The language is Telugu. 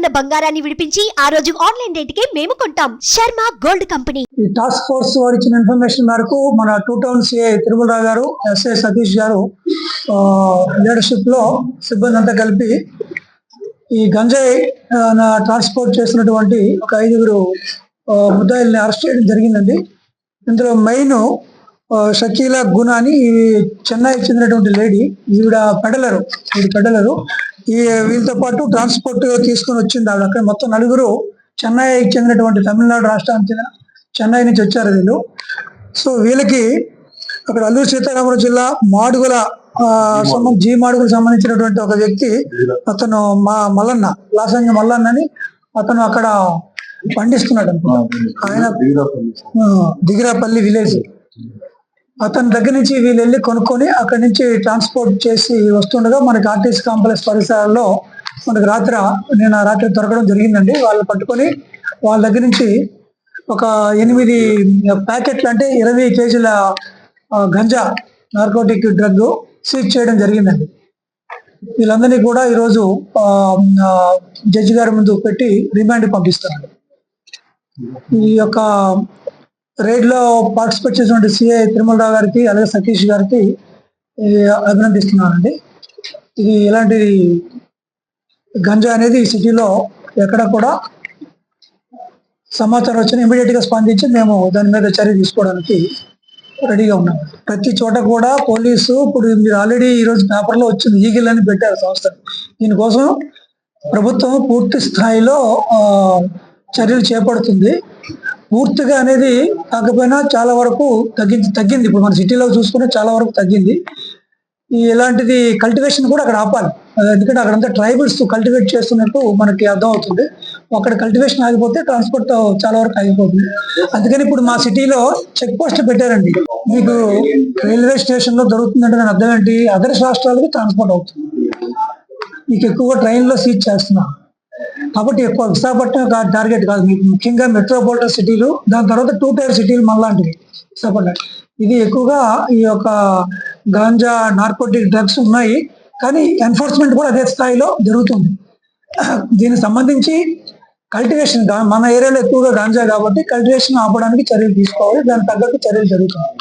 ఉన్న బంగారాన్ని విడిపించి ఆ రోజు ఆన్లైన్ రేటుకే మేము కొంటాం. Sharma gold company. ఈ టాస్క్ ఫోర్స్ వారు ఇచ్చిన ఇన్ఫర్మేషన్ మేరకు మన టూ టౌన్ సిఐ తిరుమలరావు గారు ఎస్ఐ సతీష్ గారు లీడర్షిప్లో సిబ్బంది అంతా కలిపి ఈ గంజాయి ఆ, ట్రాన్స్పోర్ట్ చేసినటువంటి ఒక ఐదుగురు ముద్దాయిల్ని అరెస్ట్ చేయడం జరిగిందండి. ఇందులో మెయిన్ షకీల గుణ అని ఈ చెన్నైకి చెందినటువంటి లేడీ ఈవిడ పెడలరు ఈవిడ పెడలరు. ఈ వీళ్ళతో పాటు ట్రాన్స్పోర్ట్ తీసుకొని వచ్చింది ఆవిడ. అక్కడ మొత్తం నలుగురు చెన్నైకి చెందినటువంటి తమిళనాడు రాష్ట్రానికి చెందిన చెన్నై నుంచి వచ్చారు వీళ్ళు. సో వీళ్ళకి అక్కడ అల్లూరు సీతారామరాజు జిల్లా మాడుగుల జీ మాడుగులకు సంబంధించినటువంటి ఒక వ్యక్తి అతను మా మల్లన్న లాసంగి మల్లన్న అని అతను అక్కడ పండిస్తున్నాడు అనుకుంటా. ఆయన దిగిరాపల్లి విలేజ్. అతని దగ్గర నుంచి వీళ్ళు వెళ్ళి కొనుక్కొని అక్కడి నుంచి ట్రాన్స్పోర్ట్ చేసి వస్తుండగా మనకి ఆర్టీసీ కాంప్లెక్స్ పరిసరాల్లో మనకు రాత్రి నేను ఆ రాత్రి దొరకడం జరిగిందండి. వాళ్ళు పట్టుకొని వాళ్ళ దగ్గర నుంచి ఒక ఎనిమిది ప్యాకెట్లు అంటే ఇరవై కేజీల గంజా నార్కోటిక్ డ్రగ్ సీజ్ చేయడం జరిగిందండి. వీళ్ళందరినీ కూడా ఈరోజు జడ్జి గారి ముందు పెట్టి రిమాండ్ పంపిస్తున్నారు ఈ యొక్క రైడ్లో పార్టిసిపేట్ చేసినటువంటి సిఐ తిరుమలరావు గారికి అలాగే సతీష్ గారికి అభినందిస్తున్నానండి. ఇది ఇలాంటి గంజా అనేది ఈ సిటీలో ఎక్కడ కూడా సమాచారం వచ్చిన ఇమీడియట్గా స్పందించి మేము దాని మీద చర్య తీసుకోవడానికి రెడీగా ఉన్నాం. ప్రతి చోట కూడా పోలీసు ఇప్పుడు మీరు ఆల్రెడీ ఈ రోజు వచ్చింది ఈగిల్ అని పెట్టారు సంస్థ. దీనికోసం ప్రభుత్వం పూర్తి స్థాయిలో చర్యలు చేపడుతుంది. పూర్తిగా అనేది కాకపోయినా చాలా వరకు తగ్గింది తగ్గింది. ఇప్పుడు మన సిటీలో చూసుకుంటే చాలా వరకు తగ్గింది. ఈ ఇలాంటిది కల్టివేషన్ కూడా అక్కడ ఆపాలి. ఎందుకంటే అక్కడంతా ట్రైబల్స్ కల్టివేట్ చేస్తున్నట్టు మనకి అర్థం అవుతుంది అక్కడ కల్టివేషన్ ఆగిపోతే ట్రాన్స్పోర్ట్ చాలా వరకు ఆగిపోతుంది. అందుకని ఇప్పుడు మా సిటీలో చెక్ పోస్ట్ పెట్టారండి. మీకు రైల్వే స్టేషన్లో దొరుకుతుందంటే దాని అర్థం ఏంటి? అదర్ రాష్ట్రాలకు ట్రాన్స్పోర్ట్ అవుతుంది. మీకు ఎక్కువగా ట్రైన్లో సీట్ చేస్తున్నారు. కాబట్టి ఎక్కువ విశాఖపట్నం టార్గెట్ కాదు. మీకు ముఖ్యంగా మెట్రోపాలిటన్ సిటీలు దాని తర్వాత టూ టైర్ సిటీలు మళ్ళాంటివి విశాఖపట్నం. ఇది ఎక్కువగా ఈ యొక్క గాంజా నార్కోటిక్ డ్రగ్స్ ఉన్నాయి. కానీ ఎన్ఫోర్స్మెంట్ కూడా అదే స్థాయిలో జరుగుతుంది. దీనికి సంబంధించి కల్టివేషన్ మన ఏరియాలో ఎక్కువగా గాంజా కాబట్టి కల్టివేషన్ ఆపడానికి చర్యలు తీసుకోవాలి. దానికి తగ్గట్టు చర్యలు జరుగుతుంది